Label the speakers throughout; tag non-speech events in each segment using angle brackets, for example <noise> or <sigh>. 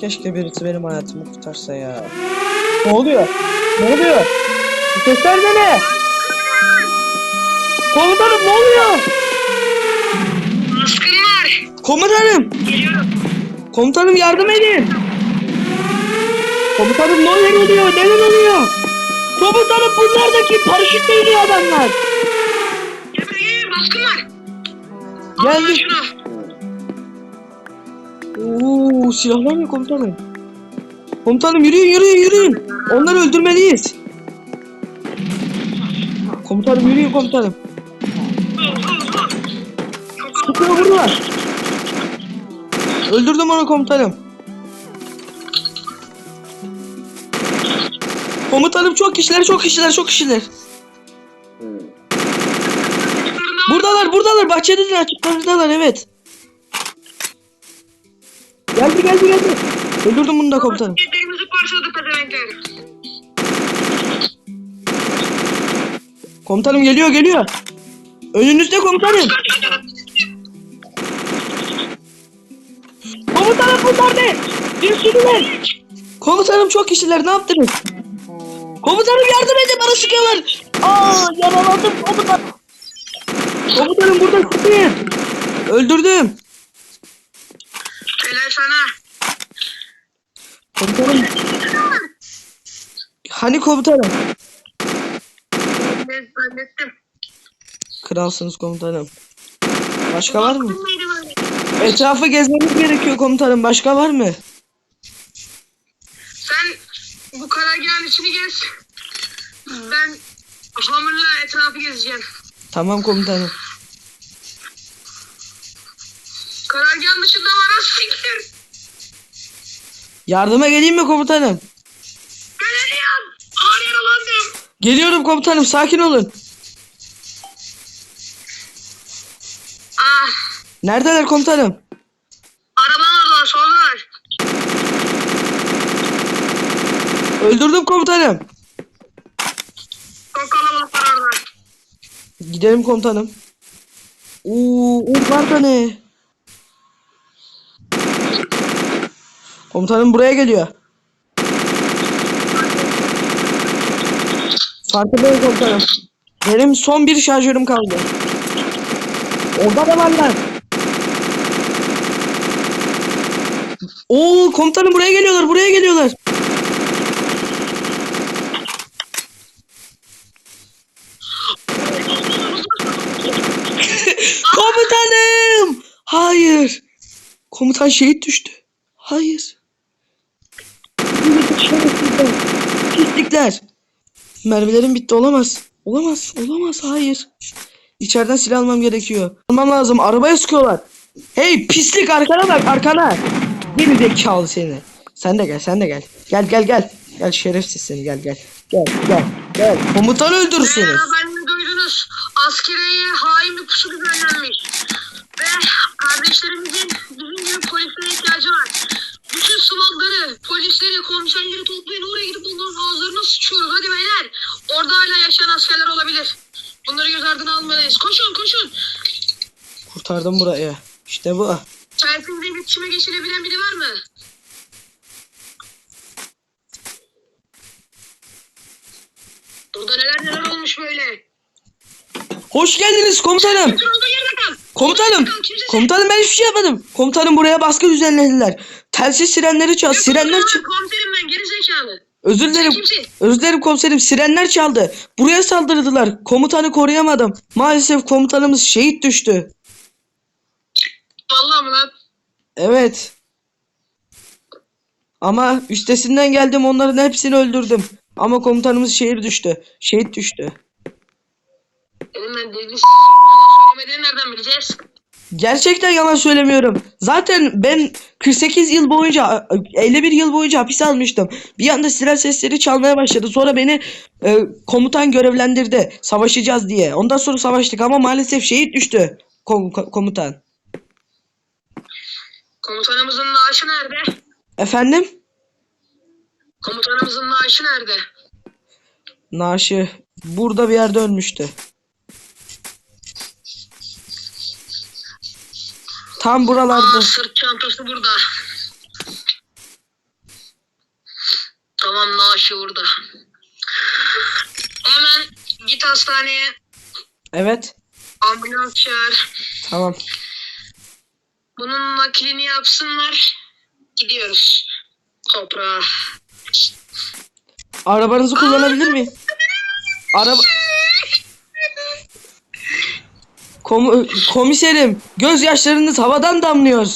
Speaker 1: Keşke birisi benim hayatımı kurtarsa ya. Ne oluyor? Ne oluyor? Sesler de ne? Komutanım ne oluyor?
Speaker 2: Baskınlar.
Speaker 1: Komutanım!
Speaker 2: Geliyorum.
Speaker 1: Komutanım yardım edin! Komutanım neler oluyor? Neler oluyor? Komutanım bunlar da kim? Paraşütle iniyor adamlar.
Speaker 2: Baskınlar. Al lan
Speaker 1: Geldik.
Speaker 2: şunu.
Speaker 1: Oo silahlar mı komutanım? Komutanım yürüyün yürüyün yürüyün. Onları öldürmeliyiz. Komutanım yürüyün komutanım. Sıkıyor burada. Öldürdüm onu komutanım. Komutanım çok kişiler çok kişiler çok kişiler. Buradalar buradalar bahçedeler açıklarındalar evet. Geldi geldi geldi. Öldürdüm bunu da komutanım.
Speaker 2: Etlerimizi parçaladık pezevenkler.
Speaker 1: Komutanım geliyor geliyor. Önünüzde komutanım. Komutanım bunlar ne? Bir sürüler. Komutanım çok kişiler ne yaptınız? Komutanım yardım edin bana sıkıyorlar. Aa yaralandım komutanım. Komutanım burada sıkıyın. Öldürdüm.
Speaker 2: Helal sana.
Speaker 1: Komutanım. Hani komutanım?
Speaker 2: Ben zannettim.
Speaker 1: Kralsınız komutanım. Başka var mı? Etrafı gezmemiz gerekiyor komutanım. Başka var mı?
Speaker 2: Sen bu karargahın içini gez. Ben hamurla etrafı gezeceğim.
Speaker 1: Tamam komutanım.
Speaker 2: Karargahın dışında var siktir.
Speaker 1: Yardıma geleyim mi komutanım?
Speaker 2: Geliyorum. Ağır yaralandım.
Speaker 1: Geliyorum komutanım. Sakin olun.
Speaker 2: Ah.
Speaker 1: Neredeler komutanım?
Speaker 2: Arabanın orada soldular.
Speaker 1: Öldürdüm komutanım.
Speaker 2: Çok kalabalıklar orada.
Speaker 1: Gidelim komutanım. Oo, da ne? Komutanım buraya geliyor. Farkındayım komutanım. Benim son bir şarjörüm kaldı. Orada da varlar. Oo komutanım buraya geliyorlar buraya geliyorlar. <laughs> Komutanım! Hayır. Komutan şehit düştü. Hayır. Pislikler. Mermilerim bitti olamaz. Olamaz. Olamaz. Hayır. İçeriden silah almam gerekiyor. Almam lazım. Arabaya sıkıyorlar. Hey pislik arkana bak arkana. Geri zekalı seni. Sen de gel sen de gel. Gel gel gel. Gel şerefsiz seni gel gel. Gel gel gel. Komutan öldürürsünüz.
Speaker 2: Merhaba duydunuz. Askereye hain bir pusu düzenlenmiş. Ve kardeşlerimizin bizim gibi polislere ihtiyacı var. Bütün sıvazları, polisleri, komiserleri toplayın oraya gidip onların ağızlarına sıçıyoruz. Hadi beyler. Orada hala yaşayan askerler olabilir. Bunları göz ardına almalıyız. Koşun koşun.
Speaker 1: Kurtardım burayı. İşte bu.
Speaker 2: Telsiz iletişime geçirebilen biri var mı? Burada neler neler olmuş böyle.
Speaker 1: Hoş geldiniz komutanım. Komutanım. Komutanım ben hiçbir şey yapmadım. Komutanım buraya baskı düzenlediler. Telsiz sirenleri çal. Sirenler çal.
Speaker 2: Komiserim ben geri zekalı.
Speaker 1: Özür dilerim.
Speaker 2: Kimsin?
Speaker 1: Özür dilerim komiserim. Sirenler çaldı. Buraya saldırdılar. Komutanı koruyamadım. Maalesef komutanımız şehit düştü.
Speaker 2: Vallahi mı lan?
Speaker 1: Evet. Ama üstesinden geldim onların hepsini öldürdüm. Ama komutanımız şehir düştü. Şehit düştü.
Speaker 2: Elimden deli s***. Yalan söylemediğini nereden bileceğiz?
Speaker 1: Gerçekten yalan söylemiyorum. Zaten ben 48 yıl boyunca 51 yıl boyunca hapis almıştım. Bir anda siren sesleri çalmaya başladı. Sonra beni e, komutan görevlendirdi. Savaşacağız diye. Ondan sonra savaştık ama maalesef şehit düştü kom- ko- komutan.
Speaker 2: Komutanımızın naaşı nerede?
Speaker 1: Efendim?
Speaker 2: Komutanımızın naaşı nerede?
Speaker 1: Naaşı burada bir yerde ölmüştü. Tam buralarda.
Speaker 2: Aa, sırt çantası burada. Tamam naaşı burada. Hemen git hastaneye
Speaker 1: Evet.
Speaker 2: ambulans çağır.
Speaker 1: Tamam.
Speaker 2: Bunun naklini yapsınlar. Gidiyoruz. Toprağa.
Speaker 1: Arabanızı kullanabilir miyim? Araba... Komu- komiserim, gözyaşlarınız havadan damlıyor.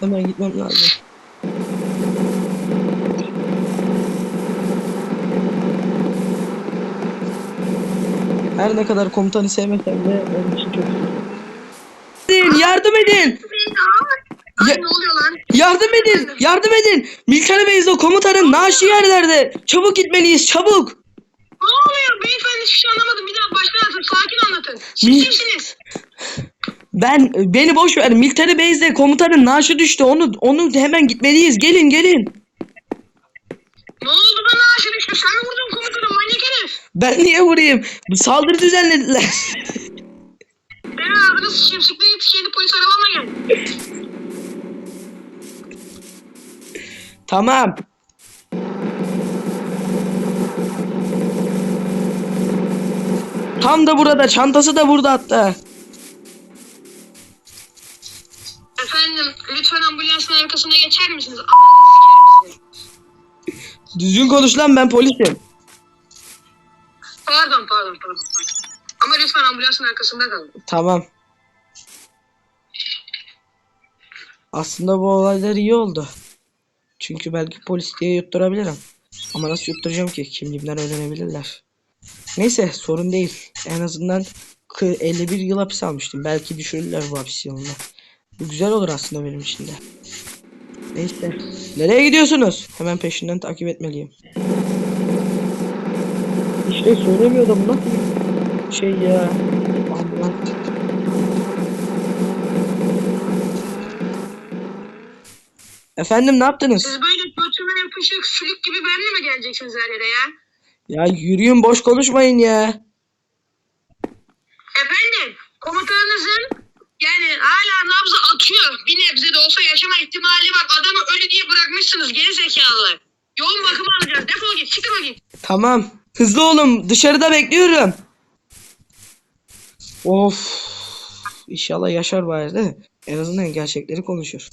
Speaker 1: Hemen gitmem lazım. Her ne kadar komutanı sevmesem de onun için çok. Yardım edin!
Speaker 2: Ay, ne oluyor lan?
Speaker 1: Yardım edin! Yardım edin! Military Base'de komutanın naaşı yerlerde. Çabuk gitmeliyiz, çabuk!
Speaker 2: Ne oluyor? Beyefendi hiçbir şey anlamadım. Bir daha baştan anlatın. Sakin anlatın. Siz kimsiniz?
Speaker 1: Ben beni boş ver. Military Base'de komutanın naaşı düştü. Onu onu hemen gitmeliyiz. Gelin, gelin.
Speaker 2: Ne oldu da naaşı düştü? Sen mi vurdun komutanı manyak herif?
Speaker 1: Ben niye vurayım? Bu Saldırı düzenlediler.
Speaker 2: Benim ağzını sıçayım. Sıkla git polis arabama gel.
Speaker 1: Tamam. Tam da burada. Çantası da burada hatta.
Speaker 2: Efendim lütfen ambulansın arkasına geçer misiniz? Sikerim sizi.
Speaker 1: Düzgün konuş lan ben polisim.
Speaker 2: Pardon pardon pardon. pardon. Ama lütfen ambulansın arkasında kalın.
Speaker 1: Tamam. Aslında bu olaylar iyi oldu. Çünkü belki polis diye yutturabilirim. Ama nasıl yutturacağım ki? Kimliğimden öğrenebilirler. Neyse sorun değil. En azından kı- 51 yıl hapis almıştım. Belki düşürürler bu hapis yılını. Bu güzel olur aslında benim için de. Neyse. Nereye gidiyorsunuz? Hemen peşinden takip etmeliyim. İşte söylemiyordum nasıl şey ya. Allah. Efendim ne yaptınız?
Speaker 2: Siz böyle götüme yapışık sülük gibi benimle mi geleceksiniz her yere ya?
Speaker 1: Ya yürüyün boş konuşmayın ya.
Speaker 2: Efendim komutanınızın yani hala nabzı atıyor. Bir nebze de olsa yaşama ihtimali var. Adamı ölü diye bırakmışsınız geri zekalılar. Yoğun bakıma alacağız. Defol git. Çıkın o git.
Speaker 1: Tamam. Hızlı olun. Dışarıda bekliyorum. Of. İnşallah yaşar bari de. En azından gerçekleri konuşur.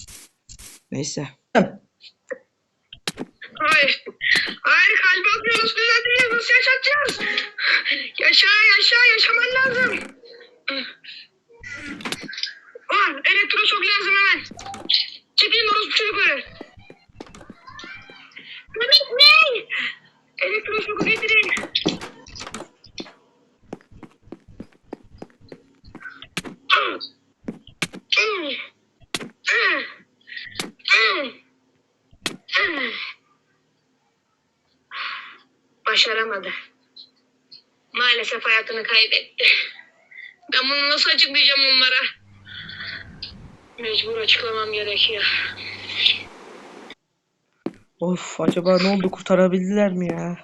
Speaker 1: Neyse.
Speaker 2: Hayır. Hayır kalbi. Güzel değil. Nasıl yaşatacağız? Yaşa yaşa yaşaman lazım. Ah, elektroşok lazım hemen. Çekilin orospu çocukları. Mehmet ne? Elektroşoku getirin. Ah. Hmm. Başaramadı. Maalesef hayatını kaybetti. <laughs> Ben bunu nasıl açıklayacağım onlara? Mecbur açıklamam gerekiyor.
Speaker 1: Of acaba ne oldu kurtarabildiler mi ya?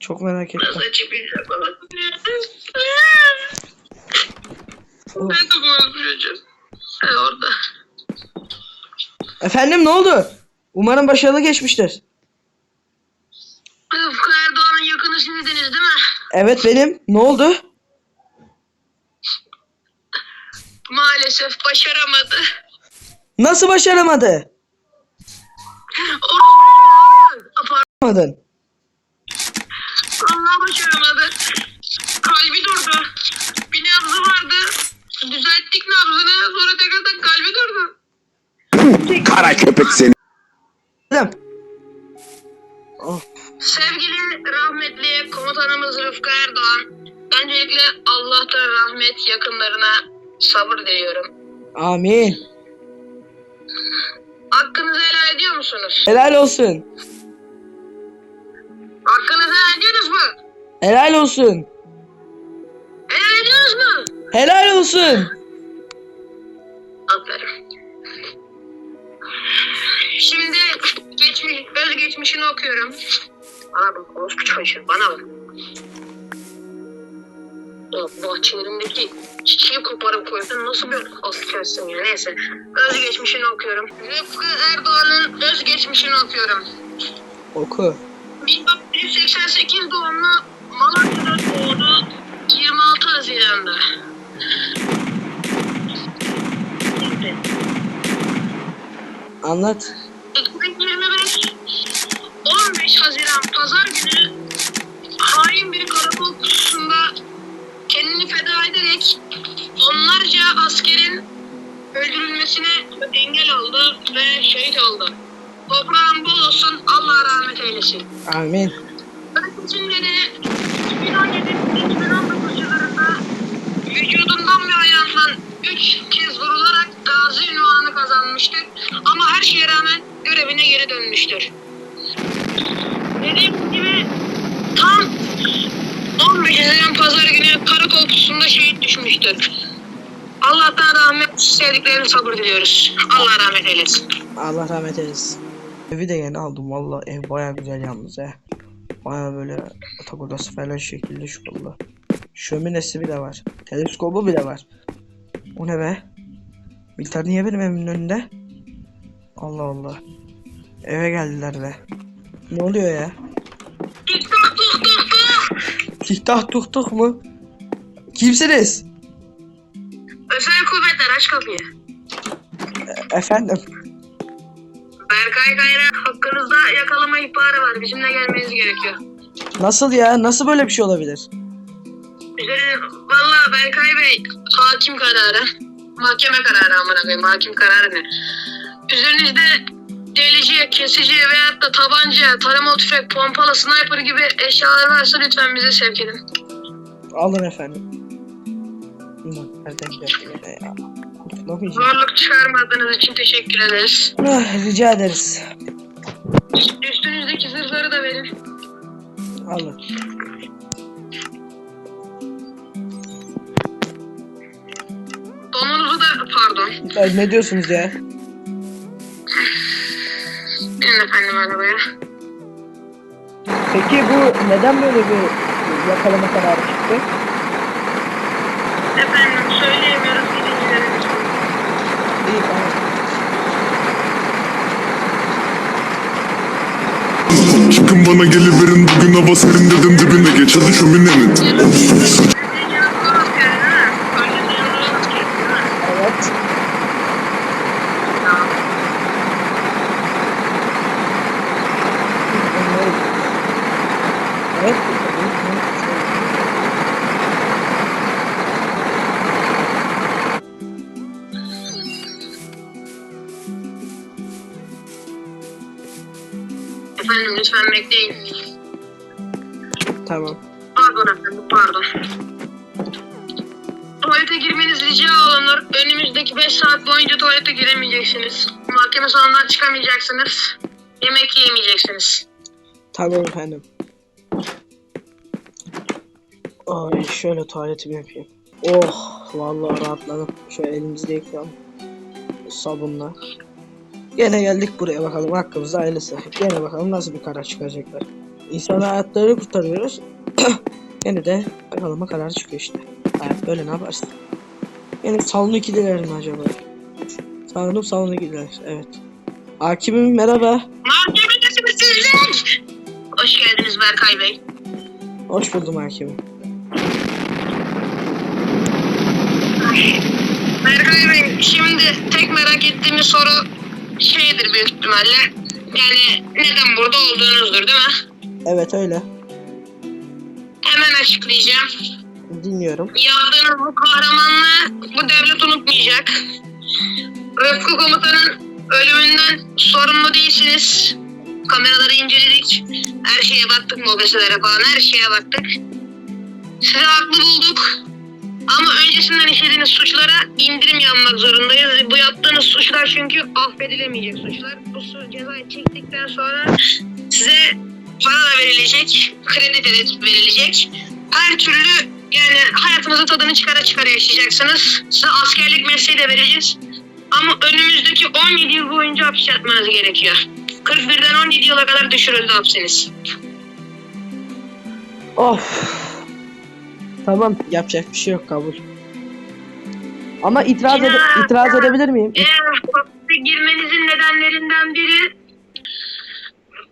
Speaker 1: Çok merak ettim.
Speaker 2: Nasıl açıklayacağım baba?
Speaker 1: Of.
Speaker 2: Ha orada.
Speaker 1: Efendim ne oldu? Umarım başarılı geçmiştir.
Speaker 2: Rıfkı Erdoğan'ın yakını sizdiniz değil mi?
Speaker 1: Evet benim. Ne oldu?
Speaker 2: Maalesef başaramadı.
Speaker 1: Nasıl başaramadı? Başaramadın.
Speaker 2: Allah başaramadı. Kalbi durdu. Bir nabzı vardı. Düzelttik nabzını. Sonra tekrardan kalbi durdu.
Speaker 3: Kara köpek seni.
Speaker 1: Dedim.
Speaker 2: Sevgili rahmetli komutanımız Rıfkı Erdoğan. Öncelikle Allah'tan rahmet yakınlarına sabır diliyorum.
Speaker 1: Amin.
Speaker 2: Hakkınızı helal ediyor musunuz?
Speaker 1: Helal olsun.
Speaker 2: Hakkınızı helal ediyorsunuz mu?
Speaker 1: Helal olsun.
Speaker 2: Helal ediyorsunuz mu?
Speaker 1: Helal olsun.
Speaker 2: Aferin. Şimdi geçmiş, öz geçmişini okuyorum. Bak orospu çocuğu bana bak. Ya bahçelerindeki çiçeği koparıp koysan nasıl bir askersin ya neyse. Özgeçmişini okuyorum. Rıfkı Erdoğan'ın özgeçmişini okuyorum.
Speaker 1: Oku.
Speaker 2: 1988 doğumlu Malatya'da doğdu 26 Haziran'da.
Speaker 1: Anlat.
Speaker 2: Kendini feda ederek onlarca askerin öldürülmesine engel oldu ve şehit oldu. Toprağın bol olsun, Allah rahmet eylesin.
Speaker 1: Amin.
Speaker 2: Öğretimleri 2017-2019 yıllarında vücudundan ve ayağından 3 kez vurularak gazi ünvanı kazanmıştır. Ama her şeye rağmen görevine geri dönmüştür. Dediğim gibi tam 15 Haziran Pazar günü karakol kutusunda şehit düşmüştür. Allah'tan rahmet, sevdiklerine sabır diliyoruz. Allah rahmet eylesin.
Speaker 1: Allah rahmet eylesin. Evi de yeni aldım valla ev baya güzel yalnız he. Baya böyle yatak odası falan şekilde şuralı. Şöminesi bile var. Teleskobu bile var. O ne be? Miktar niye benim evimin önünde? Allah Allah. Eve geldiler be. Ne oluyor ya?
Speaker 2: Tuk.
Speaker 1: Tiktah tuktuk mu? Kimsiniz?
Speaker 2: Özel kuvvetler aç kapıyı.
Speaker 1: Efendim?
Speaker 2: Berkay Kayra hakkınızda yakalama ihbarı var. Bizimle gelmeniz gerekiyor.
Speaker 1: Nasıl ya? Nasıl böyle bir şey olabilir?
Speaker 2: Üzerine valla Berkay Bey hakim kararı. Mahkeme kararı amına koyayım. Hakim kararı ne? Üzerinizde delici, kesici veyahut da tabanca, taramalı tüfek, pompalı, sniper gibi eşyalar varsa lütfen bize sevk edin.
Speaker 1: Alın efendim. Ulan nereden geldi yine ya? Kurtulamayacağım.
Speaker 2: Zorluk çıkarmadığınız için teşekkür ederiz.
Speaker 1: Ah, rica ederiz.
Speaker 2: Üstünüzdeki zırhları da verin.
Speaker 1: Alın.
Speaker 2: Donunuzu da pardon.
Speaker 1: Ay, Ne diyorsunuz ya?
Speaker 2: Binin efendim arabaya.
Speaker 1: Peki bu neden böyle bir yakalama kararı çıktı?
Speaker 2: Efendim söyleyemiyoruz dinleyicilerimiz.
Speaker 1: İyi tamam.
Speaker 3: Çıkın bana geliverin bugün hava serin dedim dibine geç hadi şöminenin
Speaker 2: Lütfen bekleyin.
Speaker 1: Tamam.
Speaker 2: Pardon efendim pardon. Tuvalete girmeniz rica olunur. Önümüzdeki 5 saat boyunca tuvalete giremeyeceksiniz. Mahkeme salonundan çıkamayacaksınız. Yemek yiyemeyeceksiniz.
Speaker 1: Tamam efendim. Ay şöyle tuvaletimi yapayım. Oh vallahi rahatladım. Şöyle elimizi de yıkayalım. Sabunla. Gene geldik buraya bakalım hakkımızda hayırlısı. Gene bakalım nasıl bir karar çıkacaklar. İnsan hayatlarını kurtarıyoruz. <clears throat> Gene de bakalım karar çıkıyor işte. Hayat böyle ne yaparsın? Yine salon ikidiler mi acaba? Sanırım salon ikidiler. Evet. Hakimim merhaba.
Speaker 2: Mahkemedesi misiniz? Hoş geldiniz Berkay Bey.
Speaker 1: Hoş buldum hakimim.
Speaker 2: Berkay Bey, şimdi tek merak ettiğimiz soru şeydir büyük ihtimalle. Yani neden burada olduğunuzdur değil mi?
Speaker 1: Evet öyle.
Speaker 2: Hemen açıklayacağım.
Speaker 1: Dinliyorum.
Speaker 2: Yaptığınız bu kahramanlığı bu devlet unutmayacak. Rıfkı komutanın ölümünden sorumlu değilsiniz. Kameraları inceledik. Her şeye baktık, mobeselere falan her şeye baktık. Sizi haklı bulduk. Ama öncesinden işlediğiniz suçlara indirim yapmak zorundayız. Bu yaptığınız suçlar çünkü affedilemeyecek suçlar. Bu su- cezayı çektikten sonra size para da verilecek, kredi de verilecek. Her türlü yani hayatınızın tadını çıkara çıkara yaşayacaksınız. Size askerlik mesleği de vereceğiz. Ama önümüzdeki 17 yıl boyunca hapis yatmanız gerekiyor. 41'den 17 yıla kadar düşürüldü hapsiniz.
Speaker 1: Of. Tamam yapacak bir şey yok kabul. Ama itiraz, ede-
Speaker 2: Ya,
Speaker 1: itiraz
Speaker 2: ya.
Speaker 1: edebilir miyim?
Speaker 2: Eğer hapse girmenizin nedenlerinden biri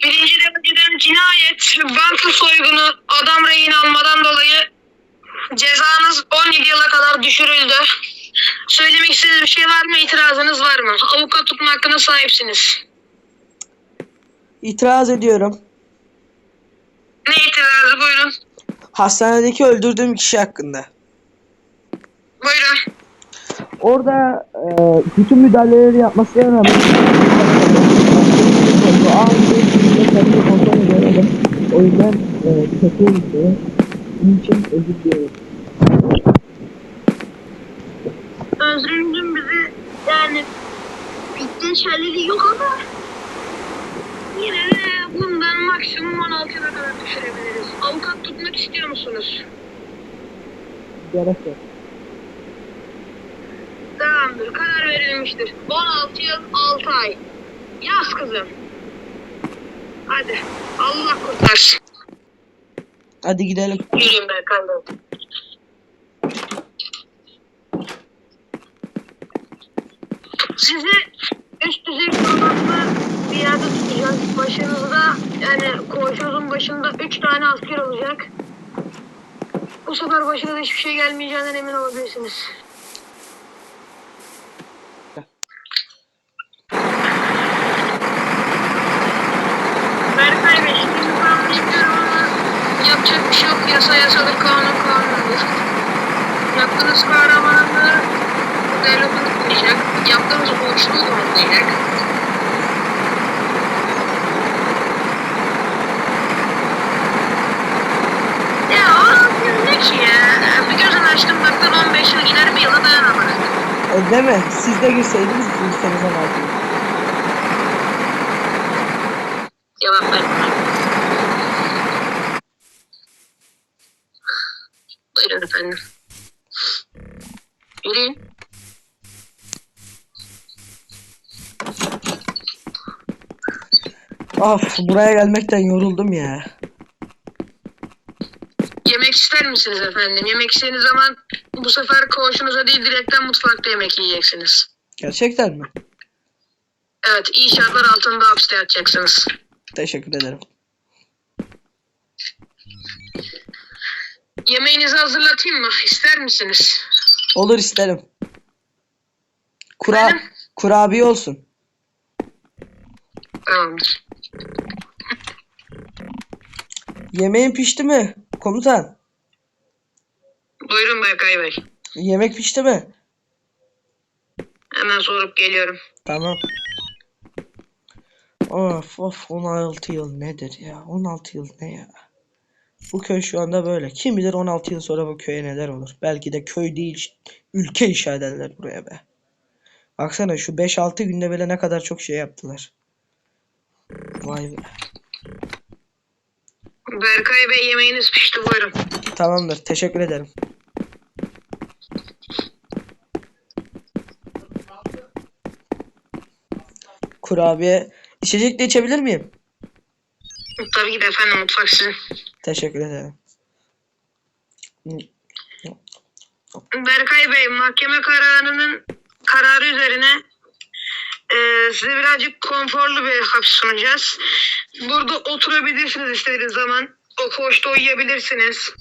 Speaker 2: birinci dereceden cinayet, banka soygunu, adam rehin almadan dolayı cezanız 17 yıla kadar düşürüldü. Söylemek istediğiniz bir şey var mı? İtirazınız var mı? Avukat tutma hakkına sahipsiniz.
Speaker 1: İtiraz ediyorum.
Speaker 2: Ne itirazı? Buyurun.
Speaker 1: Hastanedeki öldürdüğüm kişi hakkında.
Speaker 2: Buyurun.
Speaker 1: Orada e, bütün müdahaleleri yapmasına rağmen o yüzden e, kötü oldu. Bunun için özür diliyorum.
Speaker 2: Özrümcüm bizi yani bittiğin şeyleri yok ama yine de bundan maksimum 16 yıla kadar düşürebiliriz. Avukat tutmak istiyor musunuz?
Speaker 1: Gerek yok.
Speaker 2: Tamamdır. Karar verilmiştir. 16 yıl 6 ay. Yaz kızım. Hadi. Allah kurtarsın.
Speaker 1: Hadi gidelim.
Speaker 2: Yürüyün ben kaldım. Sizi yerde tutacağız. Başınızda yani koğuşunuzun başında 3 tane asker olacak. Bu sefer başınıza hiçbir şey gelmeyeceğinden emin olabilirsiniz. Berkay Bey, ben bilmiyorum yapacak bir şey yok. Yasa yasadır, kanun kanundur. Yaptığınız kahramanlığı devlet unutmayacak. Yaptığınız borçluğu da unutmayacak. Ya o ne ki ya? Bir gözünü açtım baktın 15 yıl gider bir yıla dayanamaz.
Speaker 1: E, değil mi? Siz de girseydiniz girseniz ama.
Speaker 2: Cevap verme. Buyurun efendim. Yürüyün.
Speaker 1: Of buraya gelmekten yoruldum ya.
Speaker 2: İster misiniz efendim? Yemek istediğiniz zaman bu sefer koğuşunuza değil direkten mutfakta yemek yiyeceksiniz.
Speaker 1: Gerçekten mi?
Speaker 2: Evet iyi şartlar altında hapiste yatacaksınız.
Speaker 1: Teşekkür ederim.
Speaker 2: Yemeğinizi hazırlatayım mı? İster misiniz?
Speaker 1: Olur isterim. Kura
Speaker 2: Efendim?
Speaker 1: kurabiye olsun.
Speaker 2: Tamamdır.
Speaker 1: Yemeğin pişti mi? Komutan.
Speaker 2: Buyurun Berkay Bey.
Speaker 1: Yemek pişti mi?
Speaker 2: Hemen sorup geliyorum.
Speaker 1: Tamam. Of of 16 yıl nedir ya? 16 yıl ne ya? Bu köy şu anda böyle. Kim bilir 16 yıl sonra bu köye neler olur? Belki de köy değil ülke inşa ederler buraya be. Baksana şu 5-6 günde bile ne kadar çok şey yaptılar. Vay be.
Speaker 2: Berkay Bey yemeğiniz pişti buyurun.
Speaker 1: Tamamdır. Teşekkür ederim. Kurabiye. İçecek de içebilir miyim?
Speaker 2: Tabii ki de efendim mutfak sizin.
Speaker 1: Teşekkür ederim.
Speaker 2: Berkay Bey mahkeme kararının kararı üzerine e, size birazcık konforlu bir hapis sunacağız. Burada oturabilirsiniz istediğiniz zaman. O koğuşta uyuyabilirsiniz.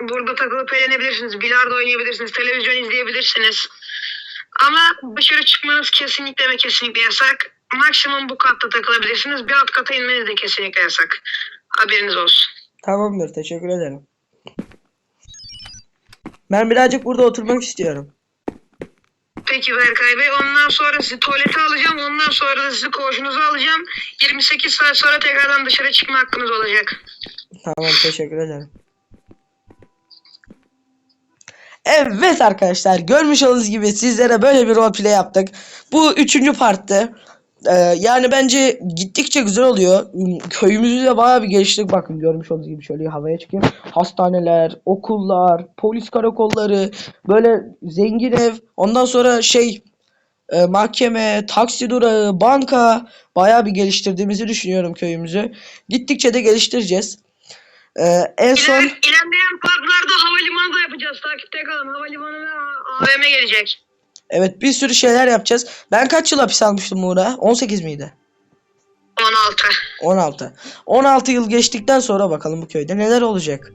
Speaker 2: Burada takılıp eğlenebilirsiniz. Bilardo oynayabilirsiniz. Televizyon izleyebilirsiniz. Ama dışarı çıkmanız kesinlikle ve kesinlikle yasak. Maksimum bu katta takılabilirsiniz. Bir alt kata inmeniz de kesinlikle yasak. Haberiniz olsun.
Speaker 1: Tamamdır. Teşekkür ederim. Ben birazcık burada oturmak istiyorum.
Speaker 2: Peki Berkay Bey. Ondan sonra sizi tuvalete alacağım. Ondan sonra da sizi koğuşunuza alacağım. 28 saat sonra tekrardan dışarı çıkma hakkınız olacak.
Speaker 1: Tamam teşekkür ederim. Evet arkadaşlar görmüş olduğunuz gibi sizlere böyle bir roleplay yaptık. Bu üçüncü parttı. Ee, yani bence gittikçe güzel oluyor. Köyümüzü de bayağı bir geliştirdik. Bakın görmüş olduğunuz gibi şöyle havaya çıkayım. Hastaneler, okullar, polis karakolları, böyle zengin ev. Ondan sonra şey e, mahkeme, taksi durağı, banka bayağı bir geliştirdiğimizi düşünüyorum köyümüzü. Gittikçe de geliştireceğiz. Ee, en son
Speaker 2: ilerleyen parklarda havalimanı da yapacağız. Takipte kalın. Havalimanı ve AVM gelecek.
Speaker 1: Evet bir sürü şeyler yapacağız. Ben kaç yıl hapis almıştım Muğra? 18 miydi?
Speaker 2: 16.
Speaker 1: 16. 16 yıl geçtikten sonra bakalım bu köyde neler olacak.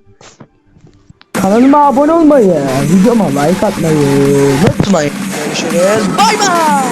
Speaker 1: Kanalıma abone olmayı, videoma like atmayı unutmayın. Görüşürüz. Bay bay.